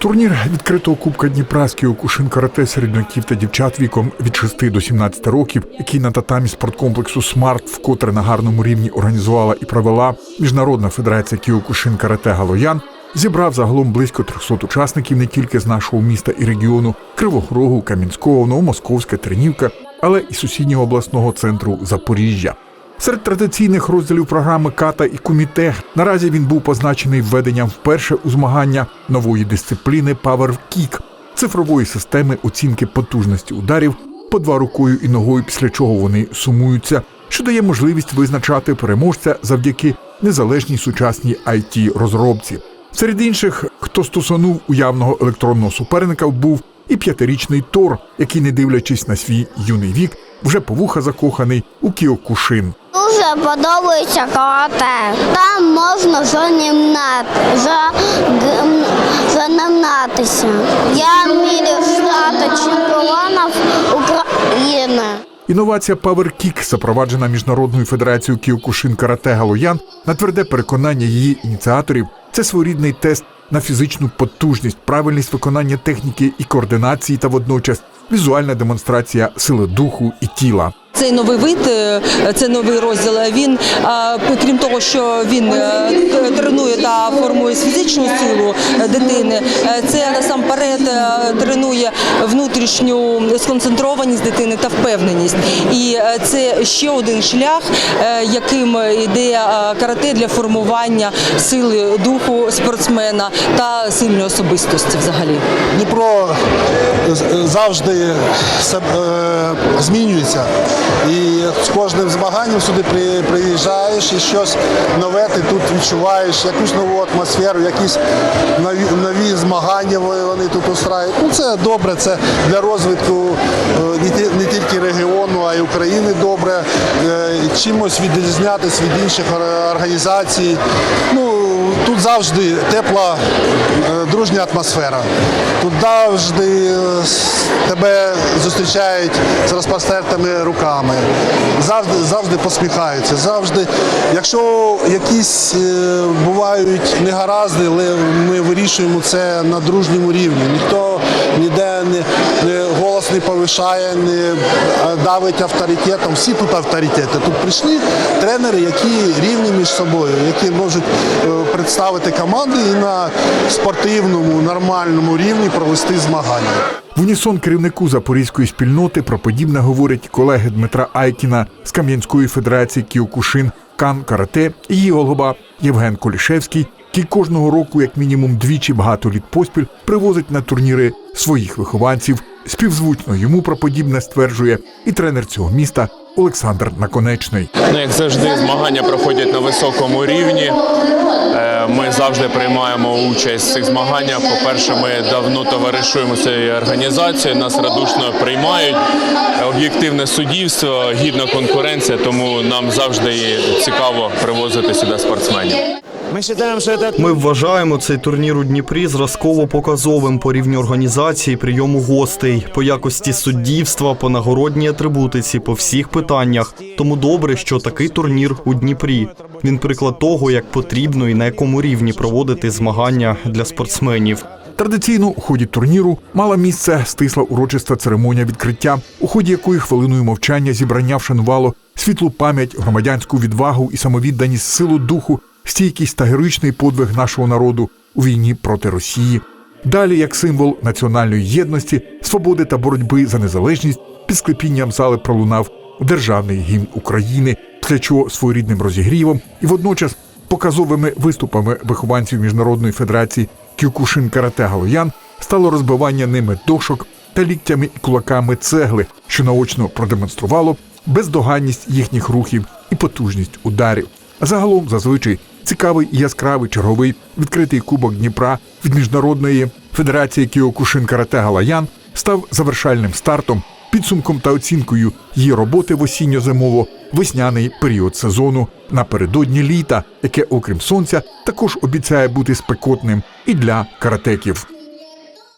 Турнір відкритого кубка Дніпра з кіокушин карате середняків та дівчат віком від 6 до 17 років, який на татамі спорткомплексу Смарт вкотре на гарному рівні організувала і провела Міжнародна федерація кіокушин карате Галоян, зібрав загалом близько 300 учасників не тільки з нашого міста і регіону Кривого Рогу, Кам'янського, Новомосковська, Тренівка, але і сусіднього обласного центру Запоріжжя. Серед традиційних розділів програми Ката і Куміте наразі він був позначений введенням вперше у змагання нової дисципліни Kick – цифрової системи оцінки потужності ударів по два рукою і ногою, після чого вони сумуються, що дає можливість визначати переможця завдяки незалежній сучасній it розробці. Серед інших, хто стосунув уявного електронного суперника, був і п'ятирічний Тор, який, не дивлячись на свій юний вік, вже по вуха закоханий у Кіокушин. Дуже подобається карате. Там можна занімнатися. Я міряв стати чемпіоном України. Інновація Power Kick, запроваджена Міжнародною федерацією Кіокушин Карате Галоян, на тверде переконання її ініціаторів, це своєрідний тест на фізичну потужність, правильність виконання техніки і координації та водночас візуальна демонстрація сили духу і тіла. Цей новий вид, е, це новий розділ. Він крім того, що він е, тренує та формує фізичну силу е, дитини, це насамперед тренує внутрішню сконцентрованість дитини та впевненість. І це ще один шлях, яким йде карате для формування сили духу спортсмена та сильної особистості взагалі. Дніпро завжди е, змінюється. І з кожним змаганням сюди приїжджаєш і щось нове ти тут відчуваєш, якусь нову атмосферу, якісь нові, нові змагання вони тут устраюють. Ну це добре, це для розвитку е, не, тільки регіону, а й України добре. Е, Чимось відрізнятися від інших організацій. Ну, Тут завжди тепла, дружня атмосфера. Тут завжди е, тебе зустрічають з розпростертими руками, завжди, завжди посміхаються. Завжди, якщо якісь е, бувають негаразди, але ми вирішуємо це на дружньому рівні. Ніхто ніде не, не голос не повишає, не е, давить авторитетом. Всі тут авторитети. Тут прийшли тренери, які рівні між собою, які можуть представити команди і на спортивному, нормальному рівні провести змагання. В унісон керівнику запорізької спільноти про подібне говорять колеги Дмитра Айкіна з Кам'янської федерації Кіокушин Кан Карате і її голова Євген Колішевський, який кожного року, як мінімум двічі багато літ поспіль, привозить на турніри своїх вихованців. Співзвучно йому про подібне стверджує і тренер цього міста Олександр Наконечний. Ну, як завжди, змагання проходять на високому рівні. Е, Ми завжди приймаємо участь в цих змаганнях. По-перше, ми давно товаришуємо цією організацією, нас радушно приймають. Е, Об'єктивне суддівство, гідна конкуренція, тому нам завжди цікаво привозити сюди спортсменів. Мы считаем, что Ми вважаємо цей турнір у Дніпрі зразково показовим по рівню організації, прийому гостей, по якості суддівства, по нагородній атрибутиці, по всіх питаннях. Тому добре, що такий турнір у Дніпрі. Він приклад того, як потрібно і на якому рівні проводити змагання для спортсменів. Традиційно у ході турніру мала місце стисла урочиста церемонія відкриття, у ході якої хвилиною мовчання зібрання вшанувало світлу пам'ять, громадянську відвагу і самовідданість силу духу, стійкість та героїчний подвиг нашого народу у війні проти Росії. Далі, як символ національної єдності, свободи та боротьби за незалежність, під склепінням зали пролунав державний гімн України, після чого своєрідним розігрівом і водночас показовими виступами вихованців міжнародної федерації Кюкушин Карате Галоян стало розбивання ними дошок та ліктями і кулаками цегли, що наочно продемонструвало бездоганність їхніх рухів і потужність ударів. Загалом зазвичай цікавий яскравий черговий відкритий кубок Дніпра від міжнародної федерації Кіокушин Карате Галаян став завершальним стартом, підсумком та оцінкою її роботи в осінньо-зимово весняний період сезону напередодні літа, яке, окрім сонця, також обіцяє бути спекотним і для каратеків.